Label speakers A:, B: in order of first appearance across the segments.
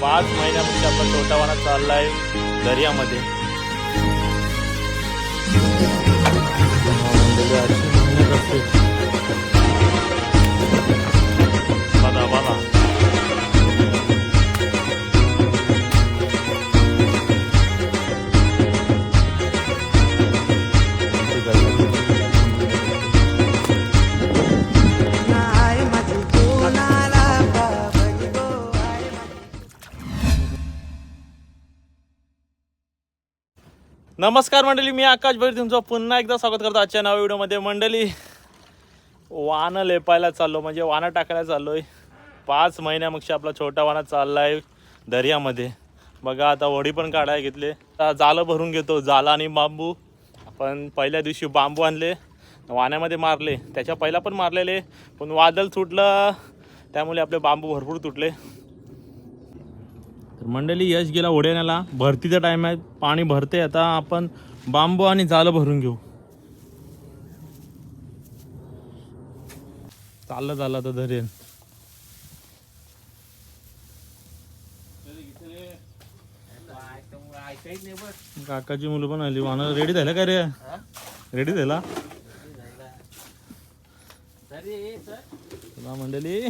A: पाच महिन्यामध्ये आपला छोटा चालला चाललाय दर्यामध्ये. बघा बघा. नमस्कार मंडळी मी आकाश भैर तुमचं पुन्हा एकदा स्वागत करतो आजच्या नव्या व्हिडिओमध्ये. मंडळी वानं लेपायला चाललो म्हणजे वानं टाकायला चाललो आहे पाच महिन्यामागशी आपला छोटा वाना आहे दर्यामध्ये. बघा आता वडी पण काढायला घेतले. जालं भरून घेतो जाला आणि बांबू. आपण पहिल्या दिवशी बांबू आणले वाण्यामध्ये मारले. त्याच्या पहिला पण मारलेले पण वादळ तुटलं त्यामुळे आपले बांबू भरपूर तुटले. तर मंडळी यश गेला ओढ्याण्याला. भरतीचा टाइम आहे. पाणी भरते आता आपण बांबू आणि जालं भरून घेऊ. चाललं चाललं आता धरेन. काकाची मुलं पण आली. वाहन रेडी झालं का रे? रेडी झाला? मंडळी.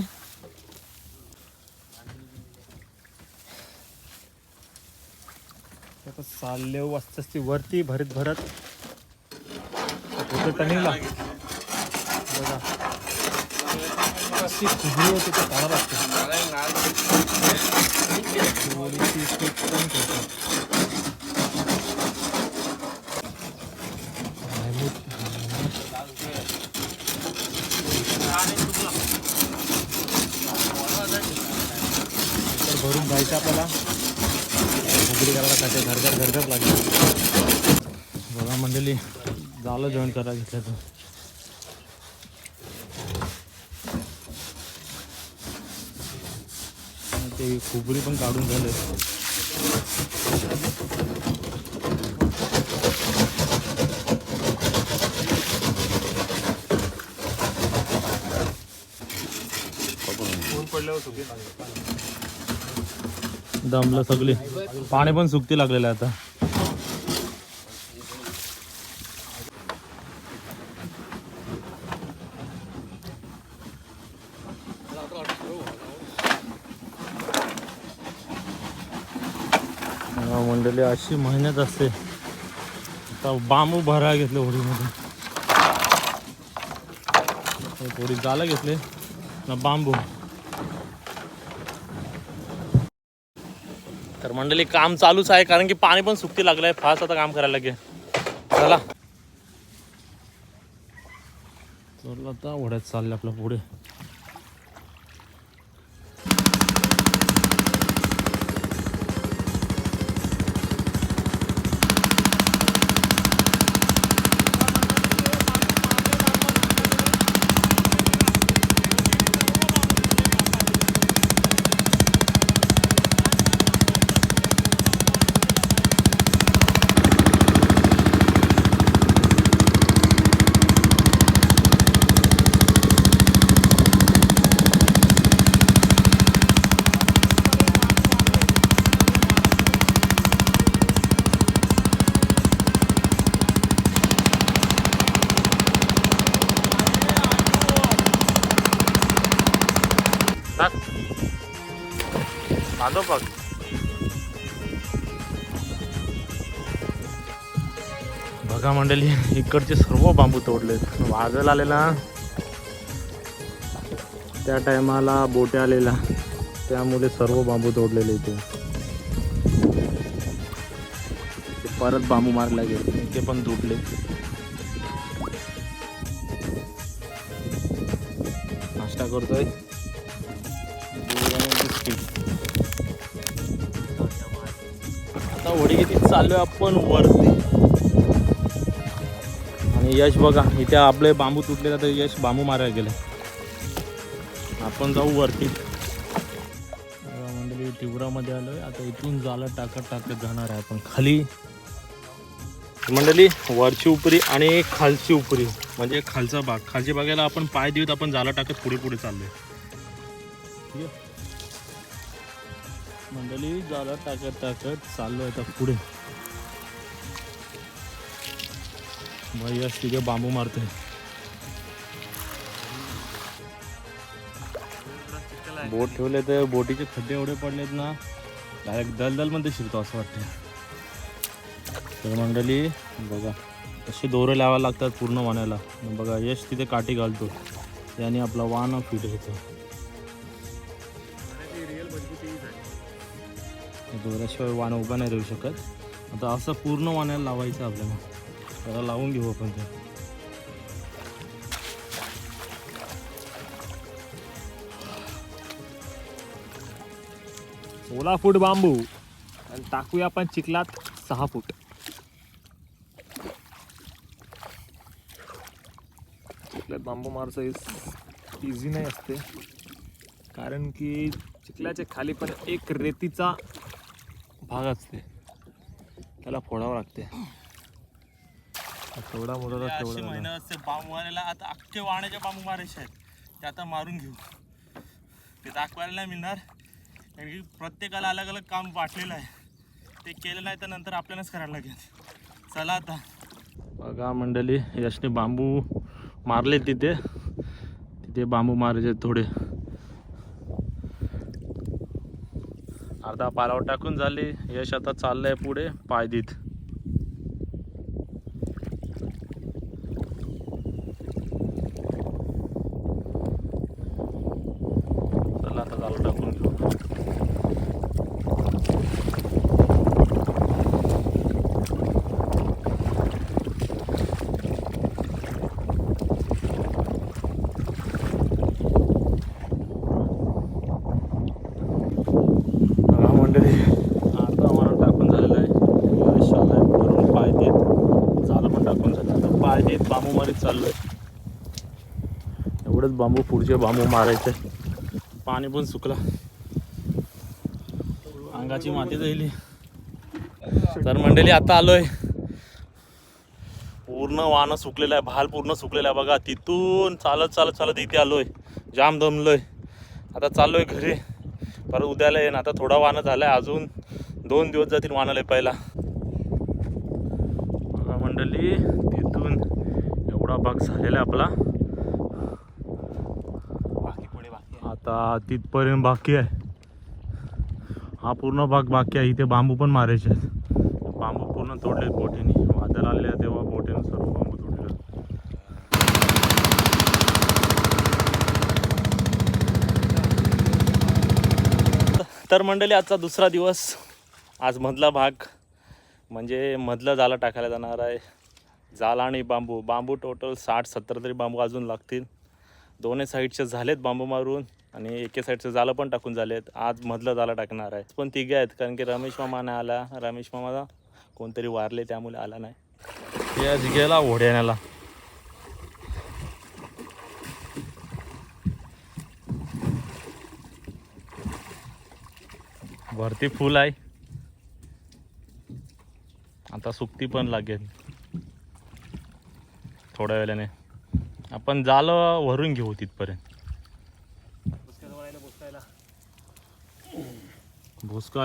A: असं चालले असते वरती भरत भरत. होतं टनिंगला बघा. अशी होती ते थोडीशी भरून जायचं आपल्याला. उघडी करायला खाते घरघर घरघर लागली. बघा मंडळी झालं जॉईन करा घेतलं तर ते खोबरी पण काढून झाले. दमलं सगळे. पाणी पण सुकती लागलेलं आहे आता. मंडळी अशी मेहनत असते. आता बांबू भरा घेतले होडीमध्ये. थोडी जालं घेतले. ना बांबू. तर मंडळी काम चालूच आहे कारण की पाणी पण सुकती लागलं आहे फास्ट आता काम करायला लागेल. चला. चला आता ओढ्यात चालले आपल्या पुढे. मंडळी इकडचे सर्व बांबू तोडलेत. वाजल आलेला. त्या टायमाला बोटे आलेला. त्यामुळे सर्व बांबू तोडलेले इथे. ते परत बांबू मारला गेले. ते पण तुटले. नाश्ता करतोय. आता वडी किती चाललोय आपण वरती. आणि यश बघा इथे आपले बांबू तुटले तर यश बांबू मारायला गेले. आपण जाऊ वरती. मंडळी तिवरामध्ये आलोय. आता इथून जाला टाकत टाकत जाणार आहे आपण. खाली. मंडळी वरची उपरी आणि खालची उपरी. म्हणजे खालचा भाग. खालच्या भागाला आपण पाय देऊत आपण जाला टाकत पुढे पुढे चाललोय. ठीक आहे? मंडळी जाला टाकत टाकत चाललो आता पुढे. मग यश तिथे बांबू मारतोय. बोट ठेवले तर बोटीचे खड्डे एवढे पडलेत ना डायरेक्ट दलदलमध्ये शिरतो असं वाटतं तर मंडळी बघा तसे दोरे लावायला लागतात पूर्ण वाण्याला. बघा यश तिथे काठी घालतो. त्याने आपला वाण फिट होतो. दोऱ्याशिवाय वाण उभा नाही राहू शकत. आता असं पूर्ण वाण्याला लावायचं आपल्याला. त्याला लावून घेऊ आपण ते.
B: सोळा फूट बांबू. आणि टाकूया आपण चिखलात सहा फूट. चिखल्यात बांबू मारचं इझी नाही असते. कारण की चिखल्याच्या खाली पण एक रेतीचा भाग असते. त्याला फोडावं लागते. तेवढा मोठा
A: अशी
B: तेवढा झाला.
A: मेहनत असते बांबू मारायला आता अख्खे वाण्याचे बांबू मारायचे आहेत. ते आता मारून घेऊ. ते दाखवायला नाही मिळणार कारण की प्रत्येकाला अलग अलग काम वाटलेलं आहे. ते केलं नाही तर नंतर आपल्यालाच करायला लागेल. चला आता. बघा मंडळी यशने बांबू मारले तिथे. तिथे बांबू मारायचे थोडे. अर्धा पालावर टाकून झाले. यश आता चाललंय पुढे पायदीत आता चालू टाकून घेऊ बघा मंडळी आता आम्हाला टाकून झालेलं आहे शाला भरून पाय देत झालं पण टाकून झालं. पाय बांबू मारीत चाललोय. एवढंच बांबू पुढचे बांबू मारायचे. पाणी पण सुकला. अंगाची माती जाईल. तर मंडळी आता आलोय. पूर्ण वाहनं सुकलेलं आहे. भाल पूर्ण सुकलेलं आहे बघा. तिथून चालत चालत चालत इथे आलोय. जाम दमलोय. आता चाललोय घरी. परत उद्याला येईन. आता थोडा वाहनं झालाय. अजून दोन दिवस जातील वाहनाला पहिला. मंडळी तिथून एवढा भाग झालेला आहे आपला.
B: बाकी पुढे बाकी
A: आता तिथपर्यंत बाकी आहे. हा पूर्ण भाग बाकी आहे. इथे बांबू पण मारायचे आहेत. बांबू पूर्ण तोडलेत बोटीने. वादळ आले तेव्हा बोटीनं सर्व बांबू तोडले तर मंडळी आजचा दुसरा दिवस. आज मधला भाग म्हणजे मधला जाला टाकायला जाणार आहे. जाल आणि बांबू. बांबू टोटल साठ सत्तर तरी बांबू अजून लागतील. दोन्ही साईडचे झालेत बांबू मारून आणि एके साईडचं जालं पण टाकून झालेत. आज मधलं जालं टाकणार आहे. पण तिघे आहेत कारण की रमेश मामा नाही आला. रमेश मामाला कोणतरी वारले त्यामुळे आला नाही. ते आज गेला ओढ्याण्याला भरती फुल आहे. आता सुकती पण लागेल. थोड्या वेळाने. आपण जाल भरून घेऊ तिथपर्यंत.
B: बसायला
A: भुसका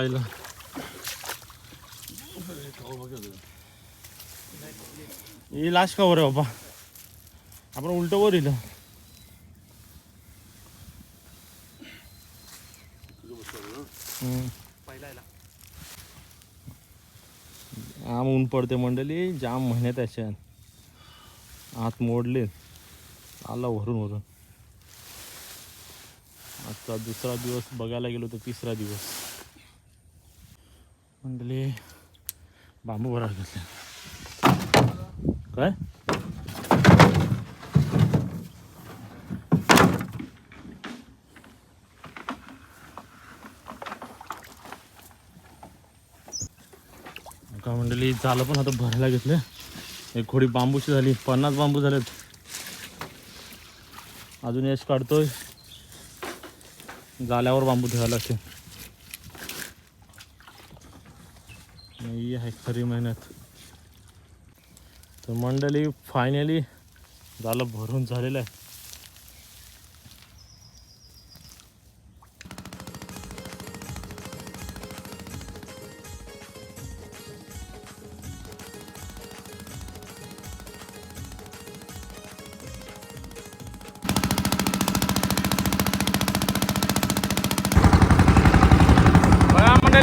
A: ही लाश का वर बाबा? आपण उलट वर येईल
B: पहिला
A: आम ऊन पडते मंडळी जाम महिन्यात त्याच्यात आत मोडले. आला वरून वरून. आजचा दुसरा दिवस बघायला गेलो तर तिसरा दिवस. मंडळी बांबू भरा घेतले. काय? का मंडळी झालं पण आता भरायला घेतलं. एक खोडी बांबूची झाली पन्नास बांबू झालेत. अजून यश काढतोय. जाल्यावर बांबू ठेवायला लागते नाही आहे खरी मेहनत. तर मंडळी फायनली झालं भरून झालेलं आहे.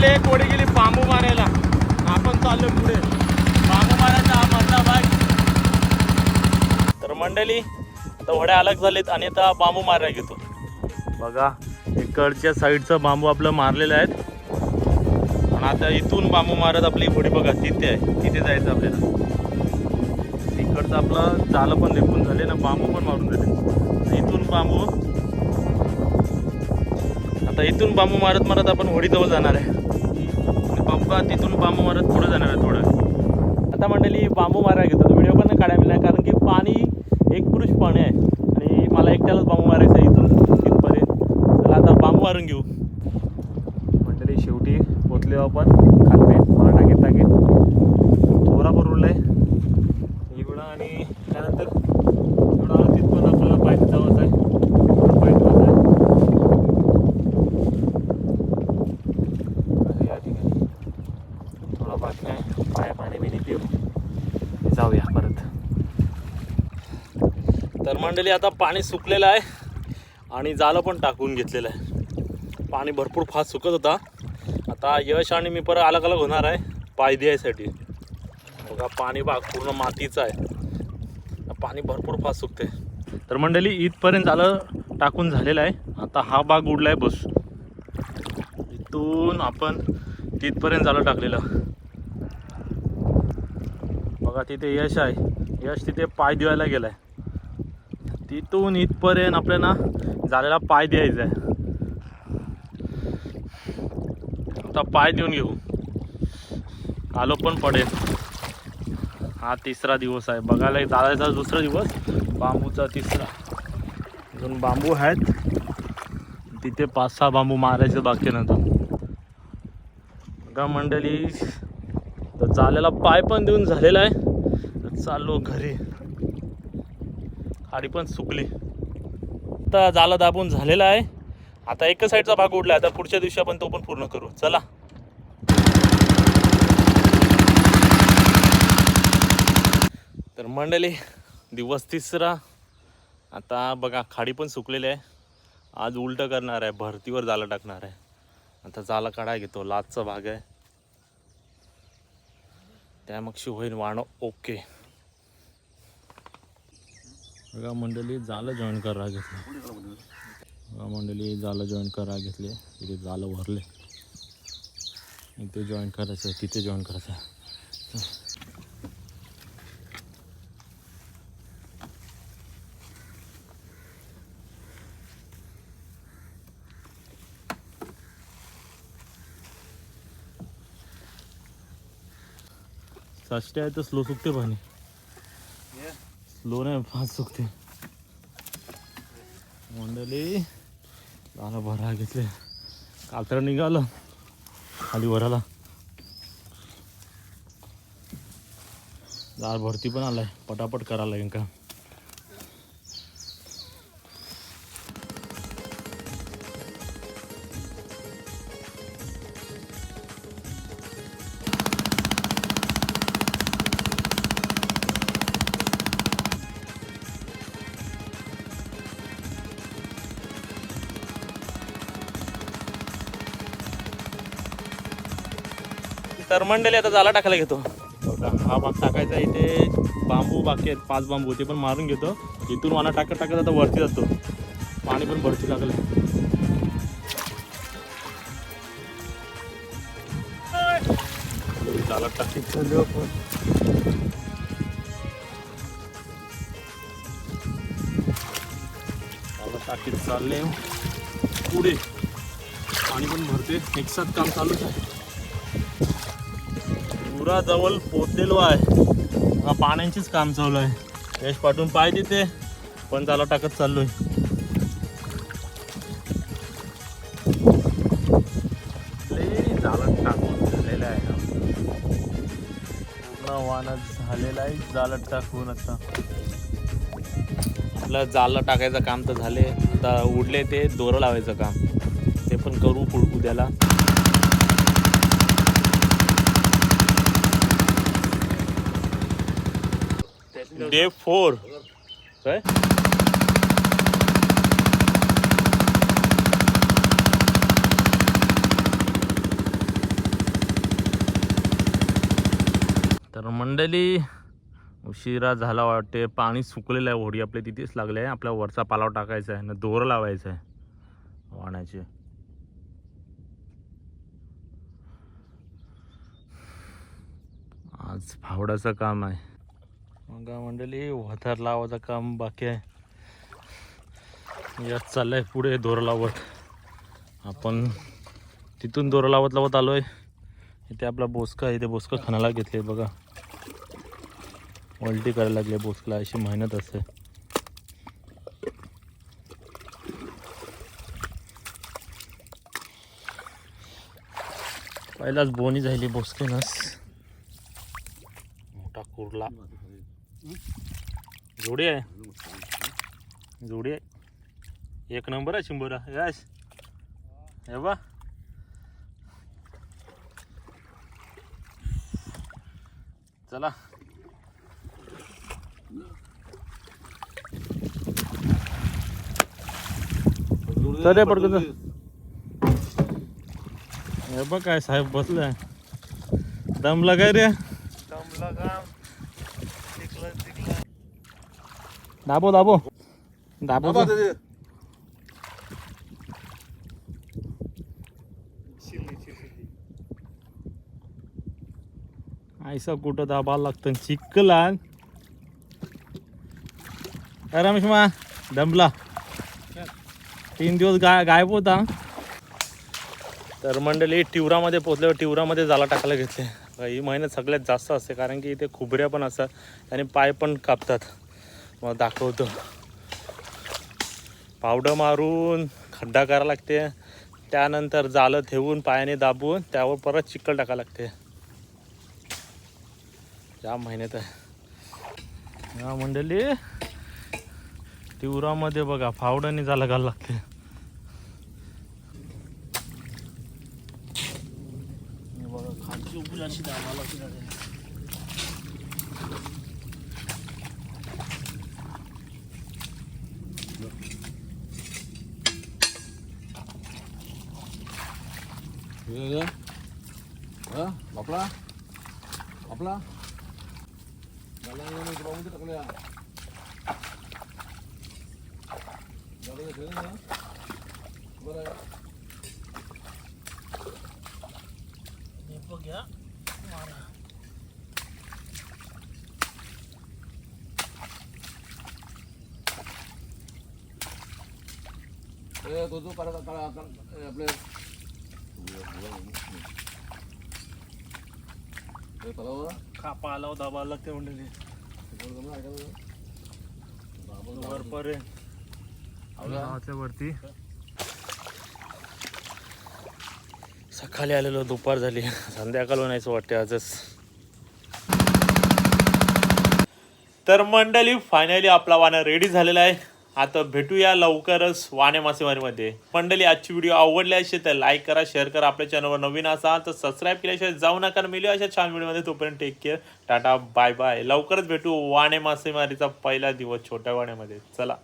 A: गेले एक गोडी गेली? बांबू मारायला. आपण चाललो पुढे. बांबू मारायचा हा मधला भाग. तर मंडळी आता होड्या अलग झालेत आणि आता बांबू मारायला घेतो. बघा इकडच्या साईडचा बांबू आपलं मारलेलं आहेत. आणि आता इथून बांबू मारत आपली होडी बघा तिथे आहे. तिथे जायचं आपल्याला. इकडचं आपलं जालं पण निघून झाले ना बांबू पण मारून झाले. इथून बांबू. आता इथून बांबू मारत मारत आपण होडीजवळ जाणार आहे. पप्पा तिथून बांबू मारत पुढे जाणार आहे थोडं. आता मंडळी बांबू मारायला घेतो. व्हिडिओ पण काढायला मिळाला कारण की पाणी एक पुरुष पाणी आहे. आणि मला एकट्यालाच बांबू मारायचं आहे इथून तिथपर्यंत. चला आता बांबू मारून घेऊ.
B: मंडळी शेवटी पोचले आपण खालते मला टाकीत टाकीत थोडा पण उरलाय एवढा आणि त्यानंतर एवढा आला तिथपर्यंत आपल्याला पायथ्या जावंच आहे तिथपर्यंत पाय धुवायचा आहे असं या ठिकाणी थोडा बाकी आहे पाया पाणी बिणी पिऊ जाऊया परत
A: तर मंडळी आता पाणी सुकलेलं आहे आणि जालं पण टाकून घेतलेलं आहे. पाणी भरपूर फास्ट सुकत होता. आता यश आणि मी परत अलग अलग होणार आहे पाय द्यायसाठी. बघा पाणी बाग पूर्ण मातीचं आहे. पाणी भरपूर फास्ट सुकते तर मंडळी इथपर्यंत झालं टाकून झालेलं आहे. आता हा भाग उडला आहे बस. इथून आपण तिथपर्यंत झालं टाकलेलं. बघा तिथे यश आहे. यश तिथे पाय द्यायला गेलाय. तिथून इथपर्यंत आपल्याला झालेला पाय द्यायचा आहे. आता पाय देऊन घेऊ. आलो पण पडेल. हा तिसरा दिवस आहे. बघायला चालायचा दुसरा दिवस. बांबूचा तिसरा. अजून बांबू आहेत. तिथे पाच सहा बांबू मारायचे बाकी नंतर बघा मंडळी तर चालायला पाय पण देऊन झालेला आहे. तर चाललो घरी. खाडी पण सुकली. आता जाला दाबून झालेला आहे. आता एका साईडचा भाग उडला आता पुढच्या दिवशी आपण तो पण पूर्ण करू. चला. तर मंडळी दिवस तिसरा. आता बघा खाडी पण सुकलेली आहे. आज उलटं करणार आहे. भरतीवर जाला टाकणार आहे. आता जाला काढाय घेतो. लाचचा भाग आहे. त्या मग होईल वाणं. ओके. बघा मंडळी जालं जॉईन करा घेतलं. बघा मंडळी जालं जॉईन करा घेतले. तिथे जालं भरले इथे जॉईन करायचं तिथे जॉईन करायचं. आहे. साष्टे आहे तर स्लो सुकते पाणी. स्लो नाही फास्ट सुकते मंडळी झाला भरा घेतले. काल तर निघालं खाली वराला. दार भरती पण आलाय पटापट करायला लागेल का? तर मंडळी आता जाला टाकायला घेतो. हा भाग टाकायचा इथे. बांबू बाकी आहेत पाच बांबू ते पण मारून घेतो. इथून वाना टाकत टाकत आता वरती जातो. पाणी पण भरती लागलं. टाकीत. टाकीत चालले. पुढे. पाणी पण भरते. एकसाथ काम चालूच आहे. पुरा जवळ पोचलेलो आहे. हा पाण्याचीच काम चालू आहे. यश पाठवून पाय ते पण त्याला टाकत चाललोय. लय टाकून झालेलं आहे हा. पूर्ण वानच आहे जाळं टाकून आता. आपलं जालं टाकायचं काम तर झाले. उडले ते दोरं लावायचं काम. ते पण करू उद्याला. Day four. काय? तर मंडळी उशिरा झाला वाटते. पाणी सुकलेलं आहे होडी आपल्या तिथेच लागले आहे. आपल्या वरचा पालाव टाकायचा आहे ना दोर लावायचा आहे. वाण्याचे आज फावडाचं काम आहे. मग मंडळी वाथर लावायचं काम बाकी आहे. यात चाललंय पुढे दोरं लावत. आपण तिथून दोरं लावत लावत आलोय. इथे आपला बोसका इथे बोसका खानाला घेतले बघा. उलटी करायला लागले बोसकला अशी मेहनत असते. पहिलाच बोनी झाली बोसकेनस. मोठा कुर्ला. जोडी आहे. जोडी आहे. एक नंबर आहे शंभर यश. हे बा चला. चल पडतो हे बघ काय साहेब बसलाय दम लगाय रे? दाबो दाबो दाबो ऐसा कुठं दाबायला लागतं चिकला रमेश मा दमला तीन दिवस गाय गायब होता तर मंडळी टिवरामध्ये पोचल्यावर टिवरामध्ये जाला टाकायला घेतले ही मेहनत सगळ्यात जास्त असते कारण की इथे खुबऱ्या पण असतात आणि पाय पण कापतात मग दाखवतो. पावडं मारून खड्डा करावं लागते. त्यानंतर जालं ठेवून पायाने दाबून त्यावर परत चिखल टाकावं लागते. या महिन्यात आहे. या मंडळी तिवरामध्ये बघा फावड्याने झाला घालावं लागते. Iya, iya. Ya, lah, Lopla. lah, Jalan
B: ini kalau
A: kita kuliah.
B: Jalan ini sini ya. Boleh. Ini ya. ya. Mana? Eh, tutup apa?
A: Eh, खापा आला दाबायला लागते मंडळी वरपर्यंत. वरती. सकाळी आलेलो दुपार झाली. संध्याकाळ म्हणायचं वाटते आजच. तर मंडळी फायनली आपला वाना रेडी झालेला आहे. आता भेटूया लवकरच वाणे मासेमारीमध्ये. मंडळी आजची व्हिडिओ आवडली असेल तर लाईक करा शेअर करा. आपल्या चॅनलवर नवीन असाल तर सबस्क्राईब केल्याशिवाय जाऊ नका मिळू अशा छान व्हिडिओमध्ये. तोपर्यंत take care tata bye bye लवकरच भेटू वाणे मासेमारीचा पहिला दिवस छोट्या वाण्यामध्ये. चला.